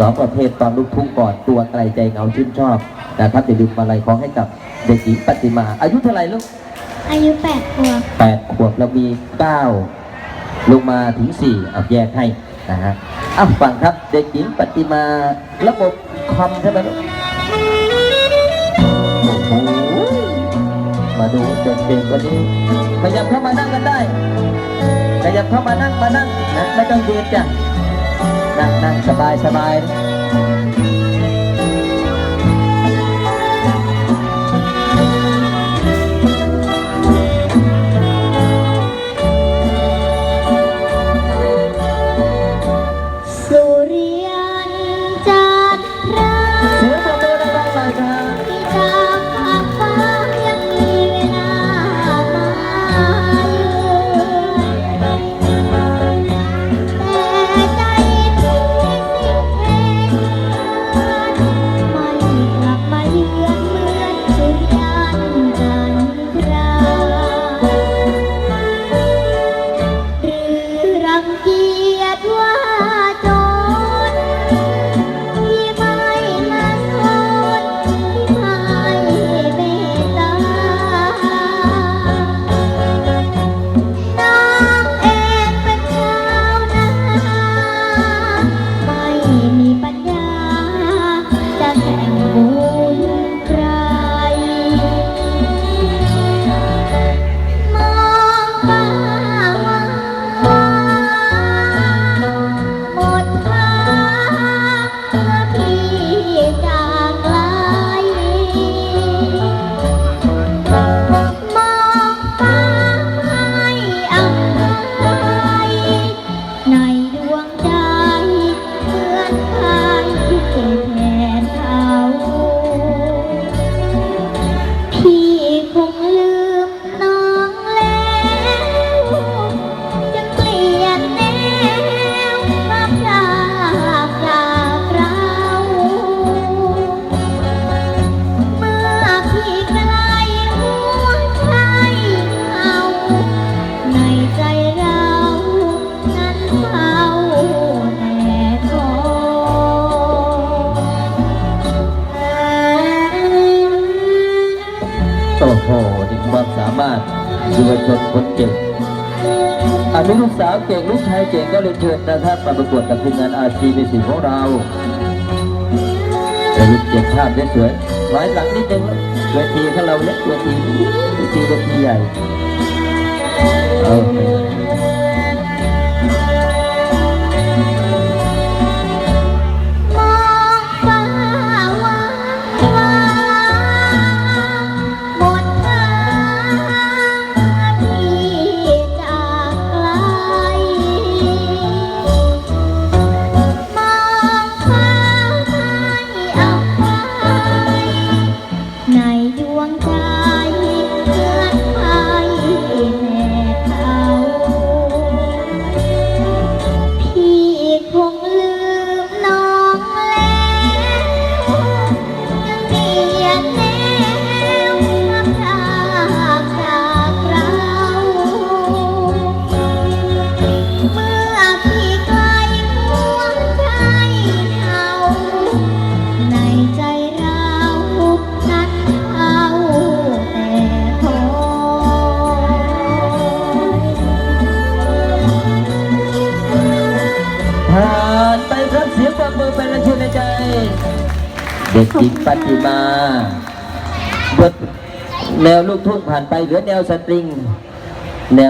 สองประเภทตอนลูกทุ่งก่อนตัวไกลใจเหงาชื่นชอบนะครับอย่าลืมมาลัยของให้กับเด็กหญิงปฏิมา อายุเท่าไหร่ลูกอายุแปดขวบแปดขวบแล้วมีเก้าลงมาถึงสี่เอาแยกให้นะฮะอ้าวฟังครับเด็กหญิงปฏิมาระบบคอมใช่ไหมลูกโอ้โหมาดูเด็กๆวันนี้ขยับเข้ามานั่งกันได้ขยับเข้ามานั่งมานั่งนะไม่ต้องยืนจ้ะ นั่งนั่งสบายสบาย โอ้โหนี่ความสามารถยุวชนคนเก่งอันนี้ลูกสาวเก่งลูกชายเก่งก็เลยเชิญนะครับมาประกวดกับทีมงานอาชีพในสิ่งของเราจะเก็บภาพได้สวยถอยหลังนิดนึงเวทีของเราเล็กเวทีเวทีเวทีใหญ่เอาไป เด็กหญิงปฏิมาบทแนวลูกทุ่งผ่านไปเหลือแนวสตริง แนว